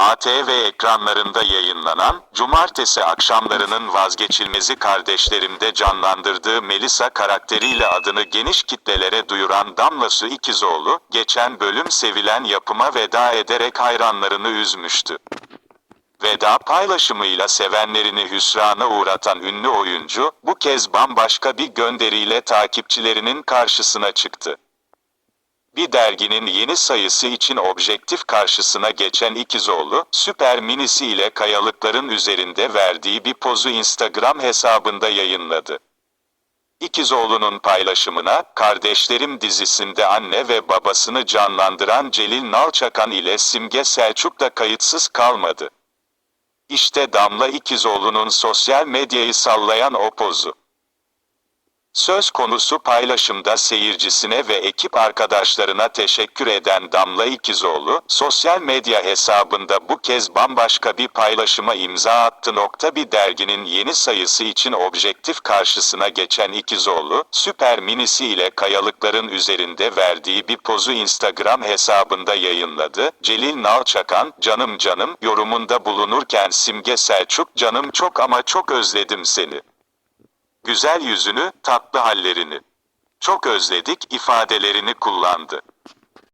ATV ekranlarında yayınlanan, cumartesi akşamlarının vazgeçilmezi kardeşlerimde canlandırdığı Melisa karakteriyle adını geniş kitlelere duyuran Damla Su İkizoğlu, geçen bölüm sevilen yapıma veda ederek hayranlarını üzmüştü. Veda paylaşımıyla sevenlerini hüsrana uğratan ünlü oyuncu, bu kez bambaşka bir gönderiyle takipçilerinin karşısına çıktı. Bir derginin yeni sayısı için objektif karşısına geçen İkizoğlu, süper minisi ile kayalıkların üzerinde verdiği bir pozu Instagram hesabında yayınladı. İkizoğlu'nun paylaşımına, Kardeşlerim dizisinde anne ve babasını canlandıran Celil Nalçakan ile Simge Selçuk da kayıtsız kalmadı. İşte Damla İkizoğlu'nun sosyal medyayı sallayan o pozu. Söz konusu paylaşımda seyircisine ve ekip arkadaşlarına teşekkür eden Damla İkizoğlu, sosyal medya hesabında bu kez bambaşka bir paylaşıma imza attı. Nokta bir derginin yeni sayısı için objektif karşısına geçen İkizoğlu, süper minisi ile kayalıkların üzerinde verdiği bir pozu Instagram hesabında yayınladı. Celil Nalçakan, canım canım, yorumunda bulunurken Simge Selçuk, canım çok ama çok özledim seni. Güzel yüzünü, tatlı hallerini. Çok özledik ifadelerini kullandı.